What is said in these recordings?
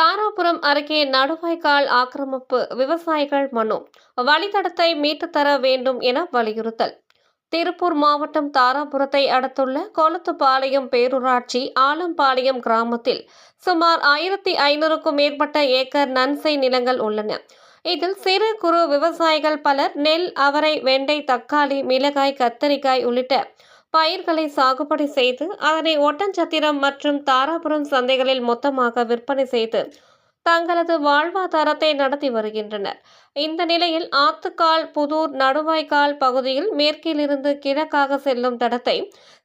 தாராபுரம் அருகே நடுவாய்க்கால் ஆக்கிரமிப்பு விவசாயிகள் மனு வழித்தடத்தை மீட்டுத் தர வேண்டும் என வலியுறுத்தல். திருப்பூர் மாவட்டம் தாராபுரத்தை அடுத்துள்ள கொளத்துப்பாளையம் பேரூராட்சி ஆலம்பாளையம் கிராமத்தில் சுமார் ஆயிரத்தி ஐநூறுக்கும் மேற்பட்ட ஏக்கர் நன்சை நிலங்கள் உள்ளன. இதில் சிறு குறு விவசாயிகள் பலர் நெல் அவரை வெண்டை தக்காளி மிளகாய் கத்தரிக்காய் உள்ளிட்ட பயிர்களை சாகுபடி செய்து அதனை ஒட்டஞ்சத்திரம் மற்றும் தாராபுரம் சந்தைகளில் மொத்தமாக விற்பனை செய்து தங்களது வாழ்வாதாரத்தை நடத்தி வருகின்றனர். இந்த நிலையில் ஆத்துக்கால் புதூர் நடுவாய்க்கால் பகுதியில் மேற்கிலிருந்து கிழக்காக செல்லும் தடத்தை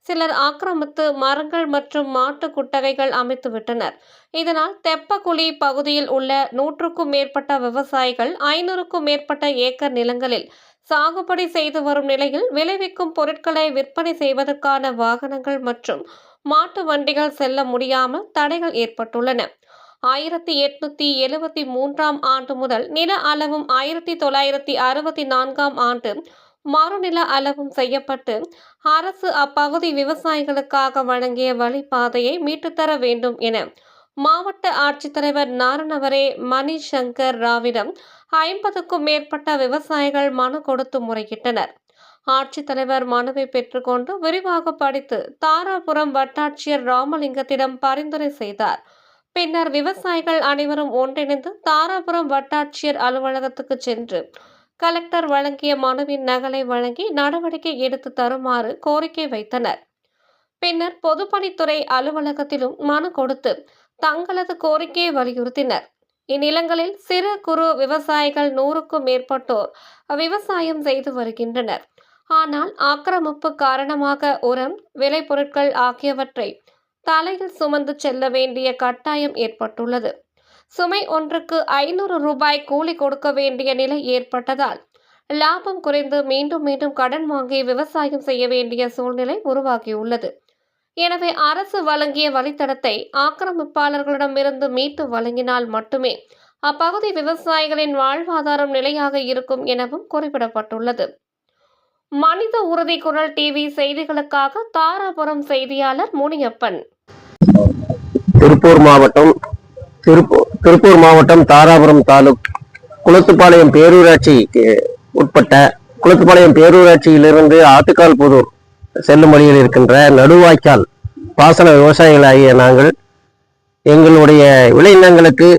சிலர் ஆக்கிரமித்து மரங்கள் மற்றும் மாட்டு குட்டகைகள் அமைத்து விட்டனர். இதனால் தெப்பக்குழி பகுதியில் உள்ள நூற்றுக்கும் மேற்பட்ட விவசாயிகள் ஐநூறுக்கும் மேற்பட்ட ஏக்கர் நிலங்களில் சாகுபடி செய்து வரும் நிலையில் விளைவிக்கும் பொருட்களை விற்பனை செய்வதற்கான வாகனங்கள் மற்றும் மாட்டு வண்டிகள் செல்ல முடியாமல் தடைகள் ஏற்பட்டுள்ளன. ஆயிரத்தி எட்நூத்தி எழுபத்தி மூன்றாம் ஆண்டு முதல் நில அளவும் ஆயிரத்தி தொள்ளாயிரத்தி அறுபத்தி நான்காம் ஆண்டு மறுநில அளவும் செய்யப்பட்டு அரசு அப்பகுதி விவசாயிகளுக்காக வழங்கிய வழிபாதையை மீட்டுத்தர வேண்டும் என மாவட்ட ஆட்சித்தலைவர் நாரணவரே மணிசங்கர் ராவிடம் ஐம்பதுக்கும் மேற்பட்ட விவசாயிகள் மனு கொடுத்து முறையிட்டனர். ஆட்சித்தலைவர் மனுவை பெற்றுக்கொண்டு விரிவாக படித்து தாராபுரம் வட்டாட்சியர் ராமலிங்கத்திடம் பரிந்துரை செய்தார். பின்னர் விவசாயிகள் அனைவரும் ஒன்றிணைந்து தாராபுரம் வட்டாட்சியர் அலுவலகத்துக்கு சென்று கலெக்டர் வழங்கிய மனுவின் நகலை வழங்கி நடவடிக்கை எடுத்து தருமாறு கோரிக்கை வைத்தனர். பின்னர் பொதுப்பணித்துறை அலுவலகத்திலும் மனு கொடுத்து தங்களது கோரிக்கையை வலியுறுத்தினர். இந்நிலங்களில் சிறு குறு விவசாயிகள் நூறுக்கும் மேற்பட்டோர் விவசாயம் செய்து வருகின்றனர். ஆனால் ஆக்கிரமிப்பு காரணமாக உரம் விளைபொருட்கள் ஆகியவற்றை தலையில் சுமந்து செல்ல வேண்டிய கட்டாயம் ஏற்பட்டுள்ளது. சுமை ஒன்றுக்கு ஐநூறு ரூபாய் கூலி கொடுக்க வேண்டிய நிலை ஏற்பட்டதால் லாபம் குறைந்து மீண்டும் மீண்டும் கடன் வாங்கி விவசாயம் செய்ய வேண்டிய சூழ்நிலை உருவாகியுள்ளது. எனவே அரசு வழங்கிய வழித்தடத்தை ஆக்கிரமிப்பாளர்களிடமிருந்து மீட்டு வழங்கினால் மட்டுமே அப்பகுதி விவசாயிகளின் வாழ்வாதாரம் நிலையாக இருக்கும் எனவும் குறிப்பிடப்பட்டுள்ளது. மனித உறுதி குரல் டிவி செய்திகளுக்காக தாராபுரம் செய்தியாளர் முனியப்பன். திருப்பூர் மாவட்டம் திருப்பூர் திருப்பூர் மாவட்டம் தாராபுரம் தாலுக் குளத்துப்பாளையம் பேரூராட்சிக்கு உட்பட்ட குளத்துப்பாளையம் பேரூராட்சியிலிருந்து ஆத்துக்கால் புதூர் செல்லும் வழியில் இருக்கின்ற நடுவாய்க்கால் பாசன விவசாயிகளாகிய நாங்கள் எங்களுடைய விளைநிலங்களுக்கு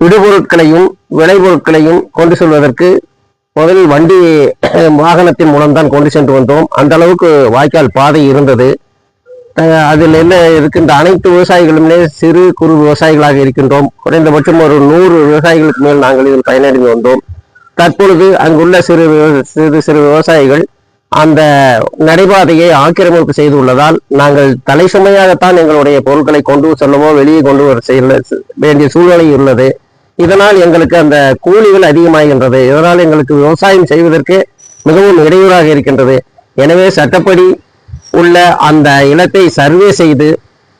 விடுபொருட்களையும் விளைபொருட்களையும் கொண்டு செல்வதற்கு முதலில் வண்டி வாகனத்தின் மூலம்தான் கொண்டு சென்று வந்தோம். அந்த அளவுக்கு வாய்க்கால் பாதை இருந்தது. அதில் என்ன இருக்கின்ற அனைத்து விவசாயிகளுமே சிறு குறு விவசாயிகளாக இருக்கின்றோம். குறைந்தபட்சம் ஒரு நூறு விவசாயிகளுக்கு மேல் நாங்கள் இதில் பயனடைந்து வந்தோம். தற்பொழுது அங்குள்ள சிறு விவ- சிறு சிறு விவசாயிகள் அந்த நடைபாதையை ஆக்கிரமிப்பு செய்துள்ளதால் நாங்கள் தலை சுமையாகத்தான் எங்களுடைய பொருட்களை கொண்டு செல்லவோ வெளியே கொண்டு வர செய்ய வேண்டிய சூழ்நிலை உள்ளது. இதனால் எங்களுக்கு அந்த கூலிகள் அதிகமாகின்றது. இதனால் எங்களுக்கு விவசாயம் செய்வதற்கு மிகவும் இடையூறாக இருக்கின்றது. எனவே சட்டப்படி உள்ள அந்த இடத்தை சர்வே செய்து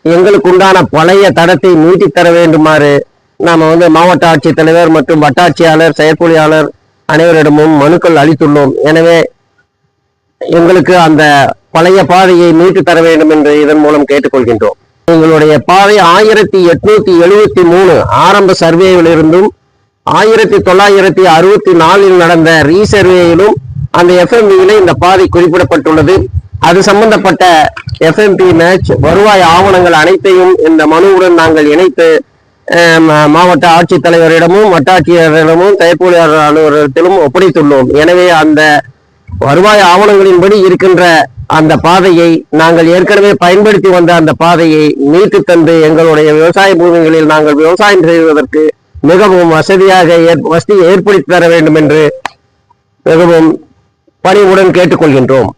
எங்களுக்கு உண்டான பழைய தடத்தை நீட்டித்தர வேண்டுமாறு நாம் வந்து மாவட்ட ஆட்சித்தலைவர் மற்றும் வட்டாட்சியாளர் செயற்பொழியாளர் அனைவரிடமும் மனுக்கள் அளித்துள்ளோம். எனவே எங்களுக்கு அந்த பழைய பாதையை மீட்டு தர வேண்டும் என்று இதன் மூலம் கேட்டுக்கொள்கின்றோம். எங்களுடைய பாதை ஆயிரத்தி எட்நூத்தி எழுபத்தி மூணு ஆரம்ப சர்வேயிலிருந்தும் ஆயிரத்தி தொள்ளாயிரத்தி அறுபத்தி நாலில் நடந்த ரீசர்வேயிலும் அந்த எஃப்எம்பியில இந்த பாதை குறிப்பிடப்பட்டுள்ளது. அது சம்பந்தப்பட்ட எஃப்எம்பி மேட்ச் வருவாய் ஆவணங்கள் அனைத்தையும் இந்த மனுவுடன் நாங்கள் இணைத்து மா- மாவட்ட ஆட்சித்தலைவரிடமும் வட்டாட்சியரிடமும் செயற்பொழியாளர் அலுவலகத்திலும் ஒப்படைத்துள்ளோம். எனவே அந்த வருவாய் ஆவணங்களின்படி இருக்கின்ற அந்த பாதையை நாங்கள் ஏற்கனவே பயன்படுத்தி வந்த அந்த பாதையை மீட்டு தந்து எங்களுடைய விவசாய பூமிகளில் நாங்கள் விவசாயம் செய்வதற்கு மிகவும் வசதியாக ஏற்- வசதி ஏற்படுத்தி தர வேண்டும் என்று மிகவும் பணிவுடன் கேட்டுக்கொள்கின்றோம்.